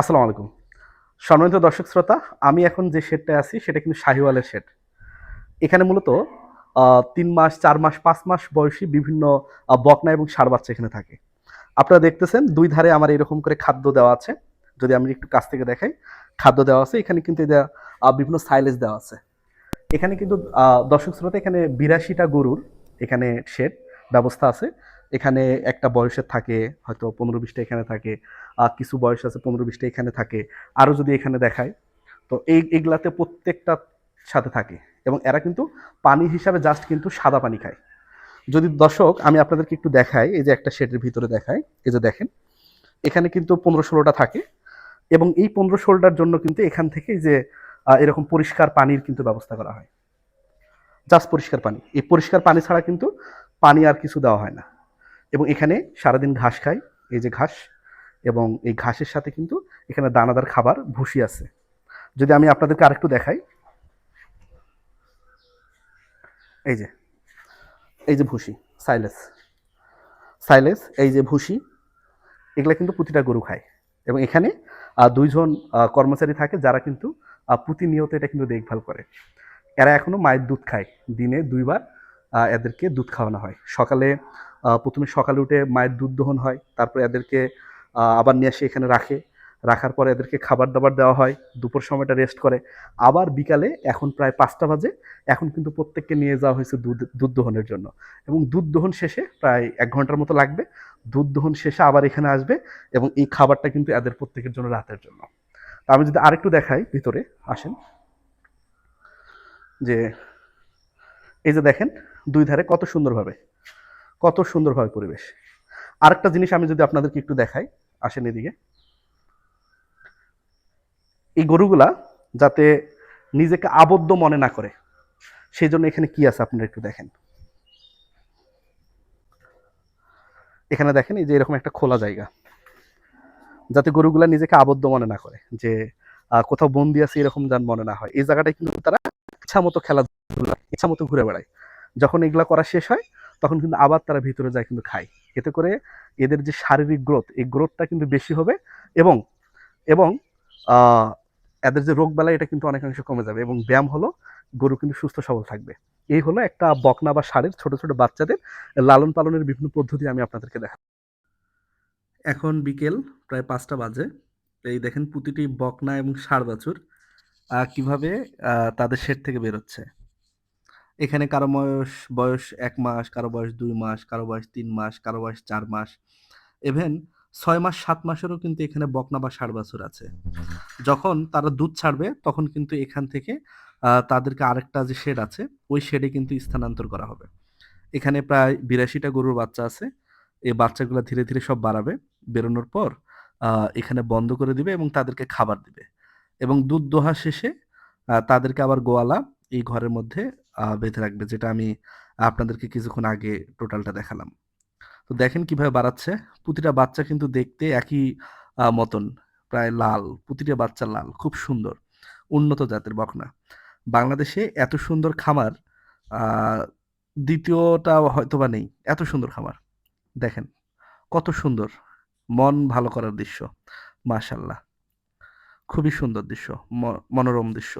আসসালামু আলাইকুম। সম্মানিত দর্শক শ্রোতা, আমি এখন যে শেডটায় আছি, সেটা কিন্তু শাহিওয়ালের শেড এখানে মূলত তিন মাস, চার মাস, পাঁচ মাস বয়সী বিভিন্ন বকনা এবং সার বাচ্চা এখানে থাকে। আপনারা দেখতেছেন, দুই ধারে আমার এরকম করে খাদ্য দেওয়া আছে। যদি আমি একটু কাছ থেকে দেখাই, খাদ্য দেওয়া আছে, এখানে কিন্তু এটা বিভিন্ন সাইলেজ দেওয়া আছে। এখানে কিন্তু দর্শক শ্রোতা, এখানে বিরাশিটা গরুর এখানে শেড ব্যবস্থা আছে। এখানে একটা বয়সের থাকে হয়তো পনেরো বিশটা এখানে থাকে আহ, কিছু বয়স আছে পনেরো বিশটা এখানে থাকে আরও যদি এখানে দেখায় তো এই এগুলাতে প্রত্যেকটা সাথে থাকে। এবং এরা কিন্তু পানি হিসাবে জাস্ট কিন্তু সাদা পানি খায়। যদি দর্শক আমি আপনাদেরকে একটু দেখাই এই যে একটা শেডের ভিতরে দেখাই এই যে দেখেন এখানে কিন্তু পনেরো ষোলোটা থাকে। এবং এই পনেরো ষোলোটার জন্য কিন্তু এখান থেকে যে এরকম পরিষ্কার পানির কিন্তু ব্যবস্থা করা হয়। জাস্ট পরিষ্কার পানি। এই পরিষ্কার পানি ছাড়া কিন্তু পানি আর কিছু দেওয়া হয় না। এখানে সারাদিন ঘাস খায় এই যে ঘাস, এবং এই ঘাসের সাথে কিন্তু এখানে দানাদার খাবার ভুসি আছে। যদি আমি আপনাদেরকে আরেকটু দেখাই। এই যে এই যে ভুসি সাইলেস। সাইলেস, এই যে ভুসি এগুলা কিন্তু প্রতিটা গরু খায়। এবং এখানে দুইজন কর্মচারী থাকে যারা কিন্তু প্রতিনিয়ত এটা কিন্তু দেখভাল করে। এরা এখনও মায়ের দুধ খায়। দিনে দুইবার এদেরকে দুধ খাওয়ানো হয়। সকালে প্রথমে সকালে উঠে মায়ের দুধ দহন হয়, তারপরে এদেরকে আবার নিয়ে এসে এখানে রাখে। রাখার পরে এদেরকে খাবার দাবার দেওয়া হয়, দুপুর সময়টা রেস্ট করে। আবার বিকালে এখন প্রায় পাঁচটা বাজে, এখন কিন্তু প্রত্যেককে নিয়ে যাওয়া হয়েছে দুধ দুধ দহনের জন্য। এবং দুধ দহন শেষে প্রায় এক ঘণ্টার মতো লাগবে। দুধ দহন শেষে আবার এখানে আসবে এবং এই খাবারটা কিন্তু এদের প্রত্যেকের জন্য রাতের জন্য। তা আমি যদি আরেকটু দেখাই ভিতরে, আসেন। যে, এই যে দেখেন, দুই ধারে কত সুন্দরভাবে কত সুন্দরভাবে পরিবেশ। আরেকটা জিনিস আমি যদি আপনাদেরকে একটু দেখাই, আসেন এদিকে। এই গরুগুলা যাতে নিজেকে আবদ্ধ মনে না করে সেই জন্য এখানে কি আছে আপনারা একটু দেখেন। এখানে দেখেন এই যে এরকম একটা খোলা জায়গা। যাতে গরুগুলা নিজেকে আবদ্ধ মনে না করে, যে কোথাও বন্দি আছে এরকম যান মনে না হয়। এই জায়গাটায় কিন্তু তারা ইচ্ছা মতো খেলাধুলা ইচ্ছা মতো ঘুরে বেড়ায়। যখন এগুলা করা শেষ হয় তখন কিন্তু আবার তারা ভিতরে যায় কিন্তু খায়। এতে করে এদের যে শারীরিক গ্রোথ, এই গ্রোথটা কিন্তু বেশি হবে এবং এবং এদের যে রোগ বেলায় এটা কিন্তু অনেকাংশে কমে যাবে এবং ব্যায়াম হলো গরু কিন্তু সুস্থ, সবল থাকবে। এই হলো একটা বকনা বা ষাঁড়ের ছোট ছোট বাচ্চাদের লালন পালনের বিভিন্ন পদ্ধতি আমি আপনাদেরকে দেখা এখন বিকেল প্রায় পাঁচটা বাজে। এই দেখেন প্রতিটি বকনা এবং ষাঁড় বাছুর কীভাবে তাদের শেড থেকে বেরোচ্ছে। এখানে কারও বয়স বয়স এক মাস, কারও বয়স দুই মাস, কারও বয়স তিন মাস, কারও বয়স চার মাস। ইভেন ছয় মাস, সাত মাসেরও কিন্তু এখানে বকনা বা ষাঁড় বাছুর আছে। যখন তারা দুধ ছাড়বে, তখন কিন্তু এখান থেকে তাদেরকে আরেকটা যে শেড আছে, ওই শেডে কিন্তু স্থানান্তর করা হবে। এখানে প্রায় বিরাশিটা গরুর বাচ্চা আছে। এই বাচ্চাগুলো ধীরে ধীরে সব বাড়াবে। বেরোনোর পর এখানে বন্ধ করে দিবে এবং তাদেরকে খাবার দিবে। এবং দুধ দোহা শেষে তাদেরকে আবার গোয়ালা এই ঘরের মধ্যে বেঁধে রাখবে, যেটা আমি আপনাদেরকে কিছুক্ষণ আগে টোটালটা দেখালাম। তো দেখেন কীভাবে বাড়াচ্ছে। প্রতিটা বাচ্চা কিন্তু দেখতে একই মতন, প্রায় লাল, প্রতিটা বাচ্চা লাল, খুব সুন্দর, উন্নত জাতের বকনা। বাংলাদেশে এত সুন্দর খামার দ্বিতীয়টা হয়তোবা নেই, এত সুন্দর খামার। দেখেন, কত সুন্দর, মন ভালো করার দৃশ্য, মাশাল্লাহ। খুবই সুন্দর দৃশ্য মনোরম দৃশ্য।